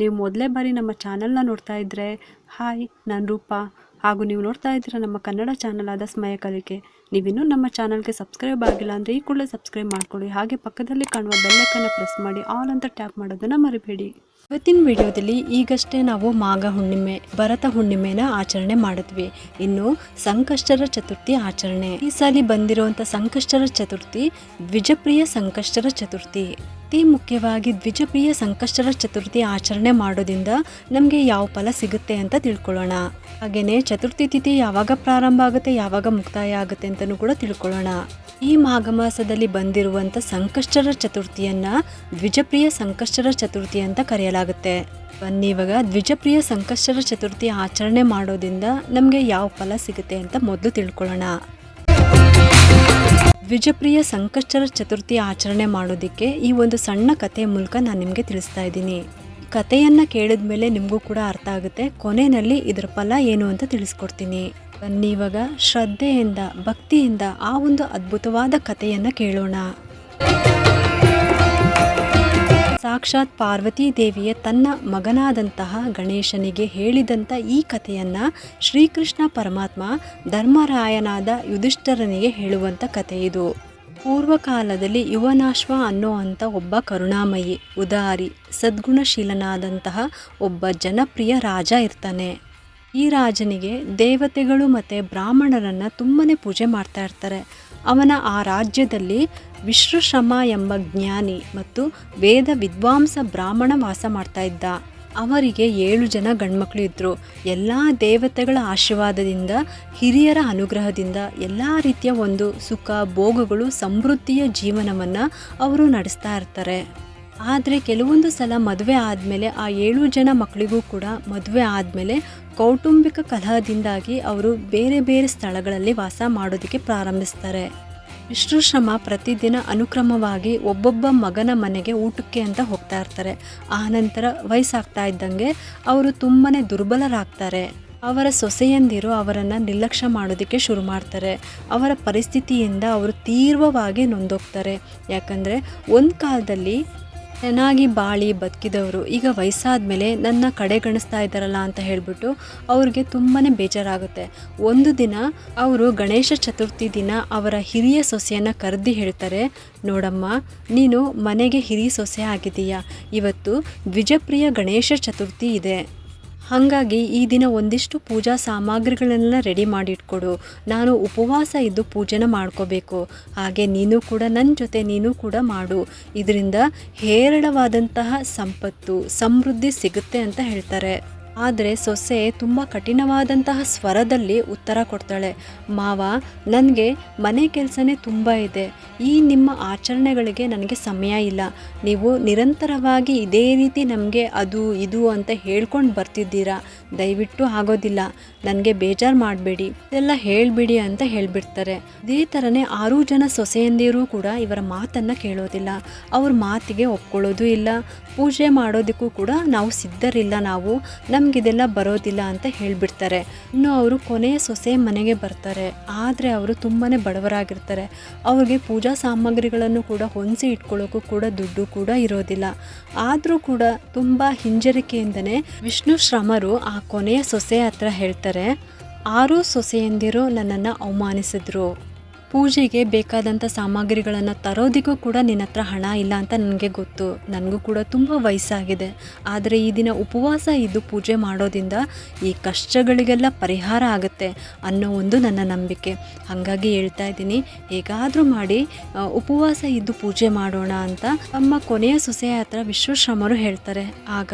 ನೀವು ಮೊದಲೇ ಬಾರಿ ನಮ್ಮ ಚಾನಲ್ನ ನೋಡ್ತಾ ಇದ್ದರೆ ಹಾಯ್, ನಾನು ರೂಪಾ. ಹಾಗೂ ನೀವು ನೋಡ್ತಾ ಇದ್ದೀರಾ ನಮ್ಮ ಕನ್ನಡ ಚಾನಲ್ ಆದ ಸ್ಮಯ ಕಲಿಕೆ. ನೀವಿನ್ನೂ ನಮ್ಮ ಚಾನಲ್ಗೆ ಸಬ್ಸ್ಕ್ರೈಬ್ ಆಗಿಲ್ಲ ಅಂದರೆ ಈ ಕೂಡಲೇ ಸಬ್ಸ್ಕ್ರೈಬ್ ಮಾಡ್ಕೊಳ್ಳಿ. ಹಾಗೆ ಪಕ್ಕದಲ್ಲಿ ಕಾಣುವ ಬೆಲ್ಲಕ್ಕನ್ನು ಪ್ರೆಸ್ ಮಾಡಿ, ಆಲ್ ಅಂತ ಟ್ಯಾಪ್ ಮಾಡೋದನ್ನು ಮರಿಬೇಡಿ. ಇವತ್ತಿನ ವಿಡಿಯೋದಲ್ಲಿ ಈಗಷ್ಟೇ ನಾವು ಮಾಘ ಹುಣ್ಣಿಮೆ, ಭರತ ಹುಣ್ಣಿಮೆನ ಆಚರಣೆ ಮಾಡಿದ್ವಿ. ಇನ್ನು ಸಂಕಷ್ಟರ ಚತುರ್ಥಿ ಆಚರಣೆ. ಈ ಸಾಲಿ ಬಂದಿರುವಂಥ ಸಂಕಷ್ಟರ ಚತುರ್ಥಿ ದ್ವಿಜಪ್ರಿಯ ಸಂಕಷ್ಟರ ಚತುರ್ಥಿ. ಅತಿ ಮುಖ್ಯವಾಗಿ ದ್ವಿಜಪ್ರಿಯ ಸಂಕಷ್ಟರ ಚತುರ್ಥಿ ಆಚರಣೆ ಮಾಡೋದ್ರಿಂದ ನಮಗೆ ಯಾವ ಫಲ ಸಿಗುತ್ತೆ ಅಂತ ತಿಳ್ಕೊಳ್ಳೋಣ. ಹಾಗೆಯೇ ಚತುರ್ಥಿ ತಿಥಿ ಯಾವಾಗ ಪ್ರಾರಂಭ ಆಗುತ್ತೆ, ಯಾವಾಗ ಮುಕ್ತಾಯ ಆಗುತ್ತೆ ಅಂತಲೂ ಕೂಡ ತಿಳ್ಕೊಳ್ಳೋಣ. ಈ ಮಾಘ ಮಾಸದಲ್ಲಿ ಬಂದಿರುವಂಥ ಸಂಕಷ್ಟರ ಚತುರ್ಥಿಯನ್ನು ದ್ವಿಜಪ್ರಿಯ ಸಂಕಷ್ಟರ ಚತುರ್ಥಿ ಅಂತ ಕರೆಯಲಾಗುತ್ತೆ. ಬನ್ನಿ ಇವಾಗ ದ್ವಿಜಪ್ರಿಯ ಸಂಕಷ್ಟರ ಚತುರ್ಥಿ ಆಚರಣೆ ಮಾಡೋದ್ರಿಂದ ನಮಗೆ ಯಾವ ಫಲ ಸಿಗುತ್ತೆ ಅಂತ ಮೊದಲು ತಿಳ್ಕೊಳ್ಳೋಣ. ದ್ವಿಜಪ್ರಿಯ ಸಂಕಷ್ಟರ ಚತುರ್ಥಿ ಆಚರಣೆ ಮಾಡೋದಕ್ಕೆ ಈ ಒಂದು ಸಣ್ಣ ಕಥೆಯ ಮೂಲಕ ನಾನು ನಿಮಗೆ ತಿಳಿಸ್ತಾ ಇದ್ದೀನಿ. ಕಥೆಯನ್ನು ಕೇಳಿದ ಮೇಲೆ ನಿಮಗೂ ಕೂಡ ಅರ್ಥ ಆಗುತ್ತೆ. ಕೊನೆಯಲ್ಲಿ ಇದರ ಫಲ ಏನು ಅಂತ ತಿಳಿಸ್ಕೊಡ್ತೀನಿ. ಬನ್ನಿ ಇವಾಗ ಶ್ರದ್ಧೆಯಿಂದ, ಭಕ್ತಿಯಿಂದ ಆ ಒಂದು ಅದ್ಭುತವಾದ ಕಥೆಯನ್ನು ಕೇಳೋಣ. ಸಾಕ್ಷಾತ್ ಪಾರ್ವತಿ ದೇವಿಯ ತನ್ನ ಮಗನಾದಂತಹ ಗಣೇಶನಿಗೆ ಹೇಳಿದಂಥ ಈ ಕಥೆಯನ್ನು ಶ್ರೀಕೃಷ್ಣ ಪರಮಾತ್ಮ ಧರ್ಮರಾಯನಾದ ಯುಧಿಷ್ಠರನಿಗೆ ಹೇಳುವಂಥ ಕಥೆ ಇದು. ಪೂರ್ವಕಾಲದಲ್ಲಿ ಯುವನಾಶ್ವ ಅನ್ನೋ ಅಂಥ ಒಬ್ಬ ಕರುಣಾಮಯಿ, ಉದಾರಿ, ಸದ್ಗುಣಶೀಲನಾದಂತಹ ಒಬ್ಬ ಜನಪ್ರಿಯ ರಾಜ ಇರ್ತಾನೆ. ಈ ರಾಜನಿಗೆ ದೇವತೆಗಳು ಮತ್ತು ಬ್ರಾಹ್ಮಣರನ್ನು ತುಂಬನೇ ಪೂಜೆ ಮಾಡ್ತಾ ಇರ್ತಾರೆ. ಅವನ ಆ ರಾಜ್ಯದಲ್ಲಿ ವಿಶ್ವಶ್ರಮ ಎಂಬ ಜ್ಞಾನಿ ಮತ್ತು ವೇದ ವಿದ್ವಾಂಸ ಬ್ರಾಹ್ಮಣ ವಾಸ ಮಾಡ್ತಾ ಇದ್ದ. ಅವರಿಗೆ ಏಳು ಜನ ಗಂಡ್ಮಕ್ಳು ಇದ್ದರು ಎಲ್ಲ ದೇವತೆಗಳ ಆಶೀರ್ವಾದದಿಂದ, ಹಿರಿಯರ ಅನುಗ್ರಹದಿಂದ ಎಲ್ಲ ರೀತಿಯ ಒಂದು ಸುಖ, ಭೋಗಗಳು, ಸಮೃದ್ಧಿಯ ಜೀವನವನ್ನು ಅವರು ನಡೆಸ್ತಾ ಇರ್ತಾರೆ. ಆದರೆ ಕೆಲವೊಂದು ಸಲ ಮದುವೆ ಆದಮೇಲೆ ಆ ಏಳು ಜನ ಮಕ್ಕಳಿಗೂ ಕೂಡ ಮದುವೆ ಆದಮೇಲೆ ಕೌಟುಂಬಿಕ ಕಲಹದಿಂದಾಗಿ ಅವರು ಬೇರೆ ಬೇರೆ ಸ್ಥಳಗಳಲ್ಲಿ ವಾಸ ಮಾಡೋದಕ್ಕೆ ಪ್ರಾರಂಭಿಸ್ತಾರೆ. ವಿಷ್ಣುಶ್ರಮ ಪ್ರತಿದಿನ ಅನುಕ್ರಮವಾಗಿ ಒಬ್ಬೊಬ್ಬ ಮಗನ ಮನೆಗೆ ಊಟಕ್ಕೆ ಅಂತ ಹೋಗ್ತಾ ಇರ್ತಾರೆ. ಆ ನಂತರ ವಯಸ್ಸಾಗ್ತಾ ಇದ್ದಂಗೆ ಅವರು ತುಂಬಾ ದುರ್ಬಲರಾಗ್ತಾರೆ. ಅವರ ಸೊಸೆಯಂದಿರು ಅವರನ್ನು ನಿರ್ಲಕ್ಷ್ಯ ಮಾಡೋದಕ್ಕೆ ಶುರು ಮಾಡ್ತಾರೆ. ಅವರ ಪರಿಸ್ಥಿತಿಯಿಂದ ಅವರು ತೀವ್ರವಾಗಿ ನೊಂದೋಗ್ತಾರೆ. ಯಾಕಂದರೆ ಒಂದು ಕಾಲದಲ್ಲಿ ಚೆನ್ನಾಗಿ ಬಾಳಿ ಬದುಕಿದವರು. ಈಗ ವಯಸ್ಸಾದ ಮೇಲೆ ನನ್ನ ಕಡೆಗಣಿಸ್ತಾ ಇದ್ದಾರಲ್ಲ ಅಂತ ಹೇಳಿಬಿಟ್ಟು ಅವ್ರಿಗೆ ತುಂಬಾ ಬೇಜಾರಾಗುತ್ತೆ. ಒಂದು ದಿನ ಅವರು ಗಣೇಶ ಚತುರ್ಥಿ ದಿನ ಅವರ ಹಿರಿಯ ಸೊಸೆಯನ್ನು ಕರೆದಿ ಹೇಳ್ತಾರೆ, ನೋಡಮ್ಮ, ನೀನು ಮನೆಗೆ ಹಿರಿಯ ಸೊಸೆ ಆಗಿದೀಯಾ ಇವತ್ತು ದ್ವಿಜಪ್ರಿಯ ಗಣೇಶ ಚತುರ್ಥಿ ಇದೆ. ಹಾಗಾಗಿ ಈ ದಿನ ಒಂದಿಷ್ಟು ಪೂಜಾ ಸಾಮಗ್ರಿಗಳನ್ನೆಲ್ಲ ರೆಡಿ ಮಾಡಿಟ್ಕೊಡು. ನಾನು ಉಪವಾಸ ಇದ್ದು ಪೂಜೆನ ಮಾಡ್ಕೋಬೇಕು. ಹಾಗೆ ನೀನು ಕೂಡ ನನ್ನ ಜೊತೆ ನೀನು ಕೂಡ ಮಾಡು. ಇದರಿಂದ ಹೇರಳವಾದಂತಹ ಸಂಪತ್ತು, ಸಮೃದ್ಧಿ ಸಿಗುತ್ತೆ ಅಂತ ಹೇಳ್ತಾರೆ. ಆದರೆ ಸೊಸೆ ತುಂಬ ಕಠಿಣವಾದಂತಹ ಸ್ವರದಲ್ಲಿ ಉತ್ತರ ಕೊಡ್ತಾಳೆ. ಮಾವ, ನನಗೆ ಮನೆ ಕೆಲಸನೇ ತುಂಬ ಇದೆ. ಈ ನಿಮ್ಮ ಆಚರಣೆಗಳಿಗೆ ನನಗೆ ಸಮಯ ಇಲ್ಲ. ನೀವು ನಿರಂತರವಾಗಿ ಇದೇ ರೀತಿ ನಮಗೆ ಅದು ಇದು ಅಂತ ಹೇಳ್ಕೊಂಡು ಬರ್ತಿದ್ದೀರಾ? ದಯವಿಟ್ಟು ಆಗೋದಿಲ್ಲ. ನನಗೆ ಬೇಜಾರು ಮಾಡಬೇಡಿ. ಇದೆಲ್ಲ ಹೇಳಿಬಿಡಿ ಅಂತ ಹೇಳಿಬಿಡ್ತಾರೆ. ಇದೇ ಥರನೇ ಆರು ಜನ ಸೊಸೆಯಂದಿರು ಕೂಡ ಇವರ ಮಾತನ್ನು ಕೇಳೋದಿಲ್ಲ. ಅವ್ರ ಮಾತಿಗೆ ಒಪ್ಕೊಳ್ಳೋದು ಇಲ್ಲ. ಪೂಜೆ ಮಾಡೋದಕ್ಕೂ ಕೂಡ ನಾವು ಸಿದ್ಧರಿಲ್ಲ ನಾವು. ನಮಗಿದೆಲ್ಲ ಬರೋದಿಲ್ಲ ಅಂತ ಹೇಳಿಬಿಡ್ತಾರೆ. ಇನ್ನು ಅವರು ಕೊನೆಯ ಸೊಸೆ ಮನೆಗೆ ಬರ್ತಾರೆ. ಆದರೆ ಅವರು ತುಂಬಾ ಬಡವರಾಗಿರ್ತಾರೆ. ಅವ್ರಿಗೆ ಪೂಜಾ ಸಾಮಗ್ರಿಗಳನ್ನು ಕೂಡ ಹೊಂದಿಸಿ ಇಟ್ಕೊಳ್ಳೋಕ್ಕೂ ಕೂಡ ದುಡ್ಡು ಕೂಡ ಇರೋದಿಲ್ಲ. ಆದರೂ ಕೂಡ ತುಂಬ ಹಿಂಜರಿಕೆಯಿಂದನೇ ವಿಷ್ಣು ಶ್ರಮರು ಆ ಕೊನೆಯ ಸೊಸೆ ಹತ್ರ ಹೇಳ್ತಾರೆ, ಆರು ಸೊಸೆಯಂದಿರು ನನ್ನನ್ನು ಅವಮಾನಿಸಿದ್ರು. ಪೂಜೆಗೆ ಬೇಕಾದಂಥ ಸಾಮಗ್ರಿಗಳನ್ನು ತರೋದಿಗೂ ಕೂಡ ನಿನ್ನ ಹತ್ರ ಹಣ ಇಲ್ಲ ಅಂತ ನನಗೆ ಗೊತ್ತು. ನನಗೂ ಕೂಡ ತುಂಬ ವಯಸ್ಸಾಗಿದೆ. ಆದರೆ ಈ ದಿನ ಉಪವಾಸ ಇದ್ದು ಪೂಜೆ ಮಾಡೋದ್ರಿಂದ ಈ ಕಷ್ಟಗಳಿಗೆಲ್ಲ ಪರಿಹಾರ ಆಗುತ್ತೆ ಅನ್ನೋ ಒಂದು ನನ್ನ ನಂಬಿಕೆ. ಹಾಗಾಗಿ ಹೇಳ್ತಾ ಇದ್ದೀನಿ, ಹೇಗಾದರೂ ಮಾಡಿ ಉಪವಾಸ ಇದ್ದು ಪೂಜೆ ಮಾಡೋಣ ಅಂತ ನಮ್ಮ ಕೊನೆಯ ಸೊಸೆಯ ಹತ್ರ ವಿಶ್ವಶ್ರಮರು ಹೇಳ್ತಾರೆ. ಆಗ,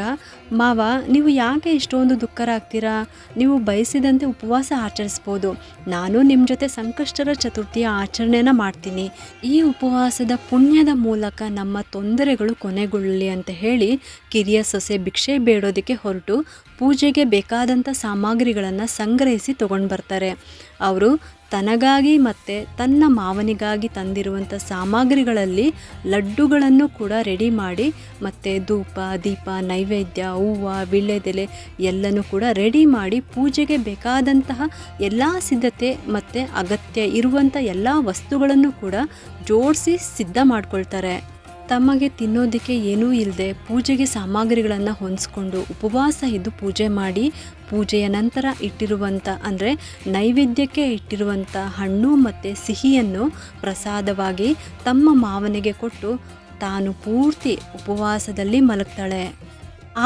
ಮಾವ, ನೀವು ಯಾಕೆ ಇಷ್ಟೊಂದು ದುಃಖರಾಗ್ತೀರಾ? ನೀವು ಬಯಸಿದಂತೆ ಉಪವಾಸ ಆಚರಿಸ್ಬೋದು. ನಾನು ನಿಮ್ಮ ಜೊತೆ ಸಂಕಷ್ಟರ ಚತುರ್ಥಿಯ ಆಚರಣೆನ ಮಾಡ್ತೀನಿ. ಈ ಉಪವಾಸದ ಪುಣ್ಯದ ಮೂಲಕ ನಮ್ಮ ತೊಂದರೆಗಳು ಕೊನೆಗೊಳ್ಳಲಿ ಅಂತ ಹೇಳಿ ಕಿರಿಯ ಸೊಸೆ ಭಿಕ್ಷೆ ಬೇಡೋದಕ್ಕೆ ಹೊರಟು ಪೂಜೆಗೆ ಬೇಕಾದಂಥ ಸಾಮಗ್ರಿಗಳನ್ನು ಸಂಗ್ರಹಿಸಿ ತಗೊಂಡು ಬರ್ತಾರೆ. ಅವರು ತನಗಾಗಿ ಮತ್ತು ತನ್ನ ಮಾವನಿಗಾಗಿ ತಂದಿರುವಂಥ ಸಾಮಗ್ರಿಗಳಲ್ಲಿ ಲಡ್ಡುಗಳನ್ನು ಕೂಡ ರೆಡಿ ಮಾಡಿ ಮತ್ತು ಧೂಪ, ದೀಪ, ನೈವೇದ್ಯ, ಹೂವು ವಿಳ್ಯದೆಲೆ ಎಲ್ಲನೂ ಕೂಡ ರೆಡಿ ಮಾಡಿ ಪೂಜೆಗೆ ಬೇಕಾದಂತಹ ಎಲ್ಲ ಸಿದ್ಧತೆ ಮತ್ತು ಅಗತ್ಯ ಇರುವಂಥ ಎಲ್ಲ ವಸ್ತುಗಳನ್ನು ಕೂಡ ಜೋಡಿಸಿ ಸಿದ್ಧ ಮಾಡ್ಕೊಳ್ತಾರೆ. ತಮಗೆ ತಿನ್ನೋದಕ್ಕೆ ಏನೂ ಇಲ್ಲದೆ ಪೂಜೆಗೆ ಸಾಮಗ್ರಿಗಳನ್ನು ಹೊಂದಿಸ್ಕೊಂಡು ಉಪವಾಸ ಇದ್ದು ಪೂಜೆ ಮಾಡಿ ಪೂಜೆಯ ನಂತರ ಇಟ್ಟಿರುವಂಥ ಅಂದರೆ ನೈವೇದ್ಯಕ್ಕೆ ಇಟ್ಟಿರುವಂಥ ಹಣ್ಣು ಮತ್ತು ಸಿಹಿಯನ್ನು ಪ್ರಸಾದವಾಗಿ ತಮ್ಮ ಮಾವನಿಗೆ ಕೊಟ್ಟು ತಾನು ಪೂರ್ತಿ ಉಪವಾಸದಲ್ಲಿ ಮಲಗ್ತಾಳೆ.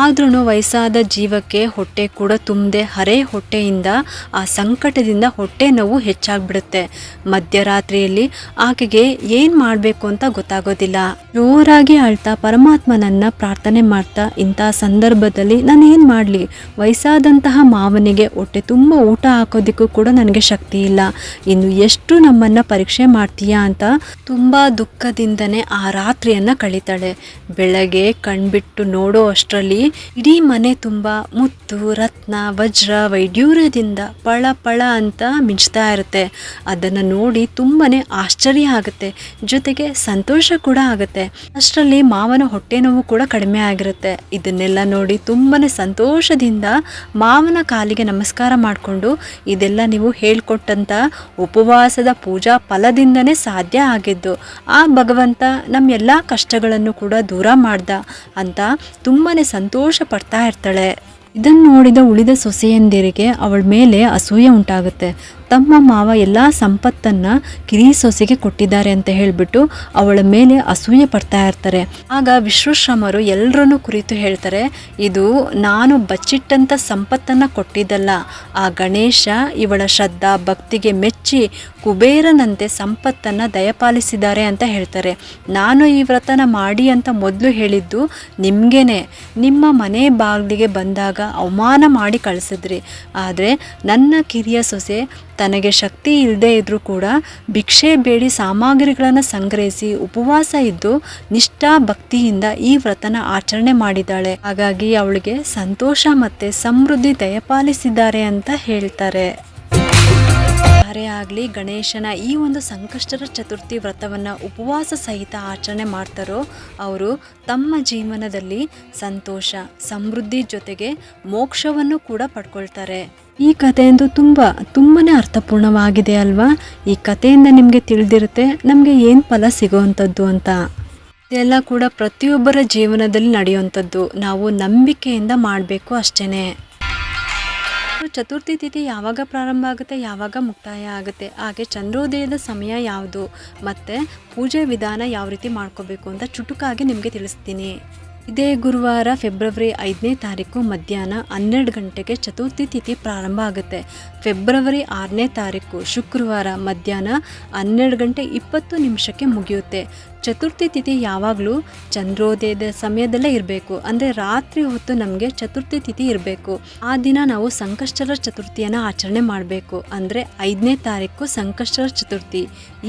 ಆದ್ರೂ ವಯಸ್ಸಾದ ಜೀವಕ್ಕೆ ಹೊಟ್ಟೆ ಕೂಡ ತುಂಬದೆ ಹರೆ ಹೊಟ್ಟೆಯಿಂದ, ಆ ಸಂಕಟದಿಂದ ಹೊಟ್ಟೆ ನೋವು ಹೆಚ್ಚಾಗ್ಬಿಡುತ್ತೆ. ಮಧ್ಯರಾತ್ರಿಯಲ್ಲಿ ಆಕೆಗೆ ಏನು ಮಾಡಬೇಕು ಅಂತ ಗೊತ್ತಾಗೋದಿಲ್ಲ. ಜೋರಾಗಿ ಅಳ್ತಾ ಪರಮಾತ್ಮನನ್ನ ಪ್ರಾರ್ಥನೆ ಮಾಡ್ತಾ ಇಂಥ ಸಂದರ್ಭದಲ್ಲಿ ನಾನು ಏನು ಮಾಡಲಿ? ವಯಸ್ಸಾದಂತಹ ಮಾವನಿಗೆ ಹೊಟ್ಟೆ ತುಂಬ ಊಟ ಹಾಕೋದಿಕ್ಕೂ ಕೂಡ ನನಗೆ ಶಕ್ತಿ ಇಲ್ಲ. ಇನ್ನು ಎಷ್ಟು ನಮ್ಮನ್ನು ಪರೀಕ್ಷೆ ಮಾಡ್ತೀಯಾ ಅಂತ ತುಂಬ ದುಃಖದಿಂದನೇ ಆ ರಾತ್ರಿಯನ್ನು ಕಳೀತಾಳೆ. ಬೆಳಗ್ಗೆ ಕಣ್ಬಿಟ್ಟು ನೋಡೋ ಅಷ್ಟರಲ್ಲಿ ಇಡೀ ಮನೆ ತುಂಬ ಮುತ್ತು, ರತ್ನ, ವಜ್ರ ವೈಡ್ಯೂರ್ಯದಿಂದ ಪಳ ಪಳ ಅಂತ ಮಿಂಚ್ತಾ ಇರುತ್ತೆ. ಅದನ್ನು ನೋಡಿ ತುಂಬಾ ಆಶ್ಚರ್ಯ ಆಗುತ್ತೆ. ಜೊತೆಗೆ ಸಂತೋಷ ಕೂಡ ಆಗುತ್ತೆ. ಅಷ್ಟರಲ್ಲಿ ಮಾವನ ಹೊಟ್ಟೆ ನೋವು ಕೂಡ ಕಡಿಮೆ ಆಗಿರುತ್ತೆ. ಇದನ್ನೆಲ್ಲ ನೋಡಿ ತುಂಬಾ ಸಂತೋಷದಿಂದ ಮಾವನ ಕಾಲಿಗೆ ನಮಸ್ಕಾರ ಮಾಡಿಕೊಂಡು ಇದೆಲ್ಲ ನೀವು ಹೇಳ್ಕೊಟ್ಟಂಥ ಉಪವಾಸದ ಪೂಜಾ ಫಲದಿಂದನೇ ಸಾಧ್ಯ ಆಗಿದ್ದು, ಆ ಭಗವಂತ ನಮ್ಮ ಎಲ್ಲ ಕಷ್ಟಗಳನ್ನು ಕೂಡ ದೂರ ಮಾಡ್ದ ಅಂತ ತುಂಬಾ ಪಡ್ತಾ ಇರ್ತಾಳೆ. ಇದನ್ನು ನೋಡಿದ ಉಳಿದ ಸೊಸೆಯಂದಿರಿಗೆ ಅವಳ ಮೇಲೆ ಅಸೂಯೆ ಉಂಟಾಗುತ್ತೆ. ತಮ್ಮ ಮಾವ ಎಲ್ಲ ಸಂಪತ್ತನ್ನು ಕಿರಿ ಸೊಸೆಗೆ ಕೊಟ್ಟಿದ್ದಾರೆ ಅಂತ ಹೇಳಿಬಿಟ್ಟು ಅವಳ ಮೇಲೆ ಅಸೂಯೆ ಪಡ್ತಾ ಇರ್ತಾರೆ. ಆಗ ವಿಶ್ವಶ್ರಮರು ಎಲ್ಲರನ್ನೂ ಕುರಿತು ಹೇಳ್ತಾರೆ, ಇದು ನಾನು ಬಚ್ಚಿಟ್ಟಂಥ ಸಂಪತ್ತನ್ನು ಕೊಟ್ಟಿದ್ದಲ್ಲ. ಆ ಗಣೇಶ ಇವಳ ಶ್ರದ್ಧಾ ಭಕ್ತಿಗೆ ಮೆಚ್ಚಿ ಕುಬೇರನಂತೆ ಸಂಪತ್ತನ್ನು ದಯಪಾಲಿಸಿದ್ದಾರೆ ಅಂತ ಹೇಳ್ತಾರೆ. ನಾನು ಈ ವ್ರತನ ಮಾಡಿ ಅಂತ ಮೊದಲು ಹೇಳಿದ್ದು ನಿಮಗೇನೆ. ನಿಮ್ಮ ಮನೆ ಬಾಗಿಲಿಗೆ ಬಂದಾಗ ಅವಮಾನ ಮಾಡಿ ಕಳಿಸಿದ್ರಿ. ಆದರೆ ನನ್ನ ಕಿರಿಯ ಸೊಸೆ ತನಗೆ ಶಕ್ತಿ ಇಲ್ಲದೆ ಇದ್ದರೂ ಕೂಡ ಭಿಕ್ಷೆ ಬೇಡಿ ಸಾಮಗ್ರಿಗಳನ್ನು ಸಂಗ್ರಹಿಸಿ ಉಪವಾಸ ಇದ್ದು ನಿಷ್ಠಾ ಭಕ್ತಿಯಿಂದ ಈ ವ್ರತನ ಆಚರಣೆ ಮಾಡಿದ್ದಾಳೆ. ಹಾಗಾಗಿ ಅವಳಿಗೆ ಸಂತೋಷ ಮತ್ತು ಸಮೃದ್ಧಿ ದಯಪಾಲಿಸಿದ್ದಾರೆ ಅಂತ ಹೇಳ್ತಾರೆ. ಯಾರೇ ಆಗಲಿ ಗಣೇಶನ ಈ ಒಂದು ಸಂಕಷ್ಟರ ಚತುರ್ಥಿ ವ್ರತವನ್ನು ಉಪವಾಸ ಸಹಿತ ಆಚರಣೆ ಮಾಡ್ತಾರೋ ಅವರು ತಮ್ಮ ಜೀವನದಲ್ಲಿ ಸಂತೋಷ, ಸಮೃದ್ಧಿ ಜೊತೆಗೆ ಮೋಕ್ಷವನ್ನು ಕೂಡ ಪಡ್ಕೊಳ್ತಾರೆ. ಈ ಕಥೆಯಂದು ತುಂಬ ತುಂಬಾ ಅರ್ಥಪೂರ್ಣವಾಗಿದೆ ಅಲ್ವಾ? ಈ ಕಥೆಯಿಂದ ನಿಮಗೆ ತಿಳಿದಿರುತ್ತೆ ನಮಗೆ ಏನು ಫಲ ಸಿಗೋವಂಥದ್ದು ಅಂತ. ಇದೆಲ್ಲ ಕೂಡ ಪ್ರತಿಯೊಬ್ಬರ ಜೀವನದಲ್ಲಿ ನಡೆಯುವಂಥದ್ದು. ನಾವು ನಂಬಿಕೆಯಿಂದ ಮಾಡಬೇಕು ಅಷ್ಟೇ ಚತುರ್ಥಿ ತಿಥಿ ಯಾವಾಗ ಪ್ರಾರಂಭ ಆಗುತ್ತೆ, ಯಾವಾಗ ಮುಕ್ತಾಯ ಆಗುತ್ತೆ, ಹಾಗೆ ಚಂದ್ರೋದಯದ ಸಮಯ ಯಾವುದು, ಮತ್ತು ಪೂಜೆ ವಿಧಾನ ಯಾವ ರೀತಿ ಮಾಡ್ಕೋಬೇಕು ಅಂತ ಚುಟುಕಾಗಿ ನಿಮಗೆ ತಿಳಿಸ್ತೀನಿ. ಇದೇ ಗುರುವಾರ ಫೆಬ್ರವರಿ ಐದನೇ ತಾರೀಕು ಮಧ್ಯಾಹ್ನ ಹನ್ನೆರಡು ಗಂಟೆಗೆ ಚತುರ್ಥಿ ತಿಥಿ ಪ್ರಾರಂಭ ಆಗುತ್ತೆ. ಫೆಬ್ರವರಿ ಆರನೇ ತಾರೀಕು ಶುಕ್ರವಾರ ಮಧ್ಯಾಹ್ನ ಹನ್ನೆರಡು ಗಂಟೆ ಇಪ್ಪತ್ತು ನಿಮಿಷಕ್ಕೆ ಮುಗಿಯುತ್ತೆ. ಚತುರ್ಥಿ ತಿಥಿ ಯಾವಾಗಲೂ ಚಂದ್ರೋದಯದ ಸಮಯದಲ್ಲೇ ಇರಬೇಕು. ಅಂದರೆ ರಾತ್ರಿ ಹೊತ್ತು ನಮಗೆ ಚತುರ್ಥಿ ತಿಥಿ ಇರಬೇಕು. ಆ ದಿನ ನಾವು ಸಂಕಷ್ಟರ ಚತುರ್ಥಿಯನ್ನು ಆಚರಣೆ ಮಾಡಬೇಕು. ಅಂದರೆ ಐದನೇ ತಾರೀಕು ಸಂಕಷ್ಟರ ಚತುರ್ಥಿ.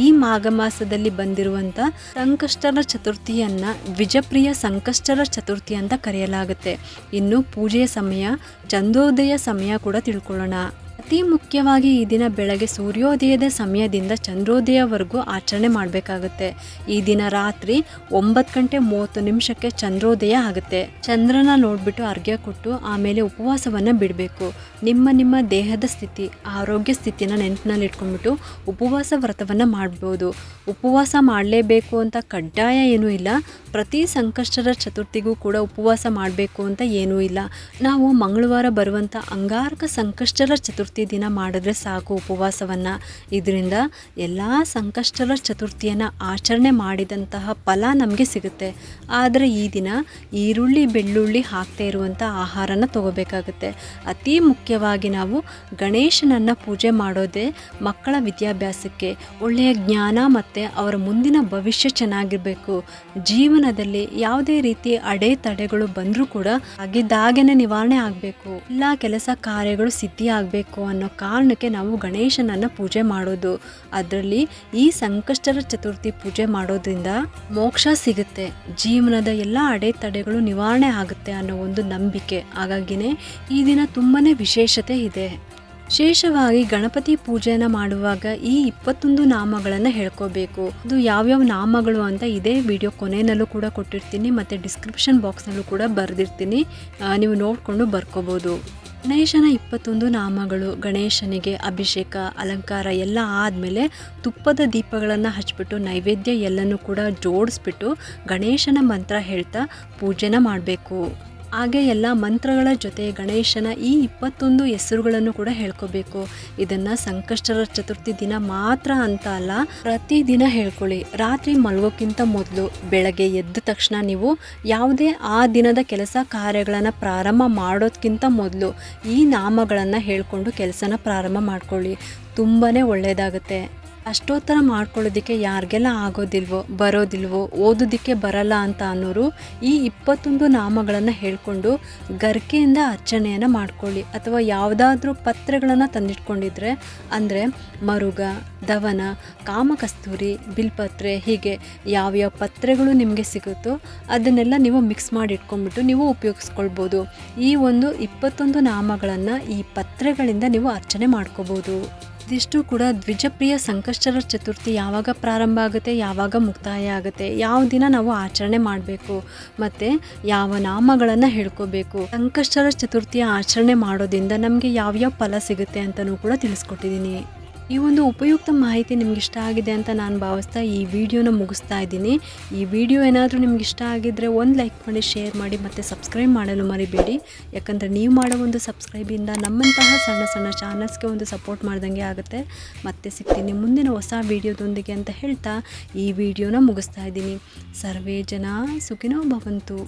ಈ ಮಾಘ ಮಾಸದಲ್ಲಿ ಬಂದಿರುವಂಥ ಸಂಕಷ್ಟರ ಚತುರ್ಥಿಯನ್ನು ವಿಜಪ್ರಿಯ ಸಂಕಷ್ಟರ ಚತುರ್ಥಿ ಅಂತ ಕರೆಯಲಾಗುತ್ತೆ. ಇನ್ನು ಪೂಜೆಯ ಸಮಯ, ಚಂದ್ರೋದಯ ಸಮಯ ಕೂಡ ತಿಳ್ಕೊಳ್ಳೋಣ. ಅತಿ ಮುಖ್ಯವಾಗಿ ಈ ದಿನ ಬೆಳಗ್ಗೆ ಸೂರ್ಯೋದಯದ ಸಮಯದಿಂದ ಚಂದ್ರೋದಯವರೆಗೂ ಆಚರಣೆ ಮಾಡಬೇಕಾಗುತ್ತೆ. ಈ ದಿನ ರಾತ್ರಿ ಒಂಬತ್ತು ಗಂಟೆ ಮೂವತ್ತು ನಿಮಿಷಕ್ಕೆ ಚಂದ್ರೋದಯ ಆಗುತ್ತೆ. ಚಂದ್ರನ ನೋಡಿಬಿಟ್ಟು ಅರ್ಘ್ಯ ಕೊಟ್ಟು ಆಮೇಲೆ ಉಪವಾಸವನ್ನು ಬಿಡಬೇಕು. ನಿಮ್ಮ ನಿಮ್ಮ ದೇಹದ ಸ್ಥಿತಿ, ಆರೋಗ್ಯ ಸ್ಥಿತಿನ ನೆನಪಿನಲ್ಲಿ ಇಟ್ಕೊಂಡ್ಬಿಟ್ಟು ಉಪವಾಸ ವ್ರತವನ್ನು ಮಾಡ್ಬೋದು. ಉಪವಾಸ ಮಾಡಲೇಬೇಕು ಅಂತ ಕಡ್ಡಾಯ ಏನೂ ಇಲ್ಲ. ಪ್ರತಿ ಸಂಕಷ್ಟರ ಚತುರ್ಥಿಗೂ ಕೂಡ ಉಪವಾಸ ಮಾಡಬೇಕು ಅಂತ ಏನೂ ಇಲ್ಲ. ನಾವು ಮಂಗಳವಾರ ಬರುವಂಥ ಅಂಗಾರಕ ಸಂಕಷ್ಟರ ಚತುರ್ಥಿ ದಿನ ಮಾಡಿದ್ರೆ ಸಾಕು ಉಪವಾಸವನ್ನು. ಇದರಿಂದ ಎಲ್ಲ ಸಂಕಷ್ಟರ ಚತುರ್ಥಿಯನ್ನು ಆಚರಣೆ ಮಾಡಿದಂತಹ ಫಲ ನಮಗೆ ಸಿಗುತ್ತೆ. ಆದರೆ ಈ ದಿನ ಈರುಳ್ಳಿ, ಬೆಳ್ಳುಳ್ಳಿ ಹಾಕ್ತಾ ಇರುವಂಥ ಆಹಾರನ ತಗೋಬೇಕಾಗುತ್ತೆ. ಅತಿ ಮುಖ್ಯವಾಗಿ ನಾವು ಗಣೇಶನನ್ನು ಪೂಜೆ ಮಾಡೋದೇ ಮಕ್ಕಳ ವಿದ್ಯಾಭ್ಯಾಸಕ್ಕೆ ಒಳ್ಳೆಯ ಜ್ಞಾನ ಮತ್ತು ಅವರ ಮುಂದಿನ ಭವಿಷ್ಯ ಚೆನ್ನಾಗಿರಬೇಕು. ಜೀವನದಲ್ಲಿ ಯಾವುದೇ ರೀತಿ ಅಡೆತಡೆಗಳು ಬಂದರೂ ಕೂಡ ಆಗಿದ್ದಾಗೇನೆ ನಿವಾರಣೆ ಆಗಬೇಕು. ಎಲ್ಲ ಕೆಲಸ ಕಾರ್ಯಗಳು ಸಿದ್ಧಿ ಆಗಬೇಕು ಅನ್ನೋ ಕಾರಣಕ್ಕೆ ನಾವು ಗಣೇಶನನ್ನು ಪೂಜೆ ಮಾಡೋದು. ಅದರಲ್ಲಿ ಈ ಸಂಕಷ್ಟರ ಚತುರ್ಥಿ ಪೂಜೆ ಮಾಡೋದ್ರಿಂದ ಮೋಕ್ಷ ಸಿಗುತ್ತೆ. ಜೀವನದ ಎಲ್ಲ ಅಡೆತಡೆಗಳು ನಿವಾರಣೆ ಆಗುತ್ತೆ ಅನ್ನೋ ಒಂದು ನಂಬಿಕೆ. ಹಾಗಾಗಿನೇ ಈ ದಿನ ತುಂಬಾ ವಿಶೇಷತೆ ಇದೆ. ವಿಶೇಷವಾಗಿ ಗಣಪತಿ ಪೂಜೆನ ಮಾಡುವಾಗ ಈ ಇಪ್ಪತ್ತೊಂದು ನಾಮಗಳನ್ನು ಹೇಳ್ಕೋಬೇಕು. ಅದು ಯಾವ್ಯಾವ ನಾಮಗಳು ಅಂತ ಇದೇ ವಿಡಿಯೋ ಕೊನೆಯಲ್ಲೂ ಕೂಡ ಕೊಟ್ಟಿರ್ತೀನಿ. ಮತ್ತು ಡಿಸ್ಕ್ರಿಪ್ಷನ್ ಬಾಕ್ಸ್ನಲ್ಲೂ ಕೂಡ ಬರೆದಿರ್ತೀನಿ. ನೀವು ನೋಡಿಕೊಂಡು ಬರ್ಕೋಬೋದು. ಗಣೇಶನ ಇಪ್ಪತ್ತೊಂದು ನಾಮಗಳು, ಗಣೇಶನಿಗೆ ಅಭಿಷೇಕ, ಅಲಂಕಾರ ಎಲ್ಲ ಆದಮೇಲೆ ತುಪ್ಪದ ದೀಪಗಳನ್ನು ಹಚ್ಚಿಬಿಟ್ಟು ನೈವೇದ್ಯ ಎಲ್ಲನೂ ಕೂಡ ಜೋಡಿಸ್ಬಿಟ್ಟು ಗಣೇಶನ ಮಂತ್ರ ಹೇಳ್ತಾ ಪೂಜೆನ ಮಾಡಬೇಕು. ಹಾಗೆ ಎಲ್ಲ ಮಂತ್ರಗಳ ಜೊತೆ ಗಣೇಶನ ಈ ಇಪ್ಪತ್ತೊಂದು ಹೆಸರುಗಳನ್ನು ಕೂಡ ಹೇಳ್ಕೋಬೇಕು. ಇದನ್ನು ಸಂಕಷ್ಟರ ಚತುರ್ಥಿ ದಿನ ಮಾತ್ರ ಅಂತ ಅಲ್ಲ ಪ್ರತಿದಿನ ಹೇಳ್ಕೊಳ್ಳಿ. ರಾತ್ರಿ ಮಲಗೋಕ್ಕಿಂತ ಮೊದಲು ಬೆಳಗ್ಗೆ ಎದ್ದ ತಕ್ಷಣ ನೀವು ಯಾವುದೇ ಆ ದಿನದ ಕೆಲಸ ಕಾರ್ಯಗಳನ್ನು ಪ್ರಾರಂಭ ಮಾಡೋದಕ್ಕಿಂತ ಮೊದಲು ಈ ನಾಮಗಳನ್ನು ಹೇಳ್ಕೊಂಡು ಕೆಲಸನ ಪ್ರಾರಂಭ ಮಾಡ್ಕೊಳ್ಳಿ. ತುಂಬಾ ಒಳ್ಳೆಯದಾಗುತ್ತೆ ಅಷ್ಟೋತ್ತರ ಮಾಡ್ಕೊಳ್ಳೋದಕ್ಕೆ ಯಾರಿಗೆಲ್ಲ ಆಗೋದಿಲ್ವೋ, ಬರೋದಿಲ್ವೋ, ಓದೋದಕ್ಕೆ ಬರಲ್ಲ ಅಂತ ಅನ್ನೋರು ಈ ಇಪ್ಪತ್ತೊಂದು ನಾಮಗಳನ್ನು ಹೇಳ್ಕೊಂಡು ಗರ್ಕೆಯಿಂದ ಅರ್ಚನೆಯನ್ನು ಮಾಡ್ಕೊಳ್ಳಿ. ಅಥವಾ ಯಾವುದಾದ್ರೂ ಪತ್ರೆಗಳನ್ನು ತಂದಿಟ್ಕೊಂಡಿದ್ರೆ, ಅಂದರೆ ಮರುಗ, ದವನ, ಕಾಮಕಸ್ತೂರಿ, ಬಿಲ್ಪತ್ರೆ ಹೀಗೆ ಯಾವ್ಯಾವ ಪತ್ರೆಗಳು ನಿಮಗೆ ಸಿಗುತ್ತೋ ಅದನ್ನೆಲ್ಲ ನೀವು ಮಿಕ್ಸ್ ಮಾಡಿ ಇಟ್ಕೊಂಡ್ಬಿಟ್ಟು ನೀವು ಉಪಯೋಗಿಸ್ಕೊಳ್ಬೋದು. ಈ ಒಂದು ಇಪ್ಪತ್ತೊಂದು ನಾಮಗಳನ್ನು ಈ ಪತ್ರೆಗಳಿಂದ ನೀವು ಅರ್ಚನೆ ಮಾಡ್ಕೋಬೋದು. ಇದಿಷ್ಟು ಕೂಡ ದ್ವಿಜಪ್ರಿಯ ಸಂಕಷ್ಟರ ಚತುರ್ಥಿ ಯಾವಾಗ ಪ್ರಾರಂಭ ಆಗುತ್ತೆ, ಯಾವಾಗ ಮುಕ್ತಾಯ ಆಗುತ್ತೆ, ಯಾವ ದಿನ ನಾವು ಆಚರಣೆ ಮಾಡಬೇಕು ಮತ್ತು ಯಾವ ನಾಮಗಳನ್ನು ಹೇಳ್ಕೋಬೇಕು. ಸಂಕಷ್ಟರ ಚತುರ್ಥಿಯ ಆಚರಣೆ ಮಾಡೋದ್ರಿಂದ ನಮಗೆ ಯಾವ್ಯಾವ ಫಲ ಸಿಗುತ್ತೆ ಅಂತಲೂ ಕೂಡ ತಿಳಿಸ್ಕೊಟ್ಟಿದ್ದೀನಿ. ಈ ಒಂದು ಉಪಯುಕ್ತ ಮಾಹಿತಿ ನಿಮ್ಗೆ ಇಷ್ಟ ಆಗಿದೆ ಅಂತ ನಾನು ಭಾವಿಸ್ತಾ ಈ ವಿಡಿಯೋನ ಮುಗಿಸ್ತಾ ಇದ್ದೀನಿ. ಈ ವಿಡಿಯೋ ಏನಾದರೂ ನಿಮ್ಗೆ ಇಷ್ಟ ಆಗಿದ್ದರೆ ಒಂದು ಲೈಕ್ ಮಾಡಿ, ಶೇರ್ ಮಾಡಿ ಮತ್ತು ಸಬ್ಸ್ಕ್ರೈಬ್ ಮಾಡಲು ಮರಿಬೇಡಿ. ಯಾಕಂದರೆ ನೀವು ಮಾಡೋ ಒಂದು ಸಬ್ಸ್ಕ್ರೈಬಿಂದ ನಮ್ಮಂತಹ ಸಣ್ಣ ಸಣ್ಣ ಚಾನಲ್ಸ್ಗೆ ಒಂದು ಸಪೋರ್ಟ್ ಮಾಡ್ದಂಗೆ ಆಗುತ್ತೆ. ಮತ್ತೆ ಸಿಗ್ತೀನಿ ಮುಂದಿನ ಹೊಸ ವಿಡಿಯೋದೊಂದಿಗೆ ಅಂತ ಹೇಳ್ತಾ ಈ ವಿಡಿಯೋನ ಮುಗಿಸ್ತಾ ಇದ್ದೀನಿ. ಸರ್ವೇ ಜನ ಸುಖಿನೋ ಭವಂತು.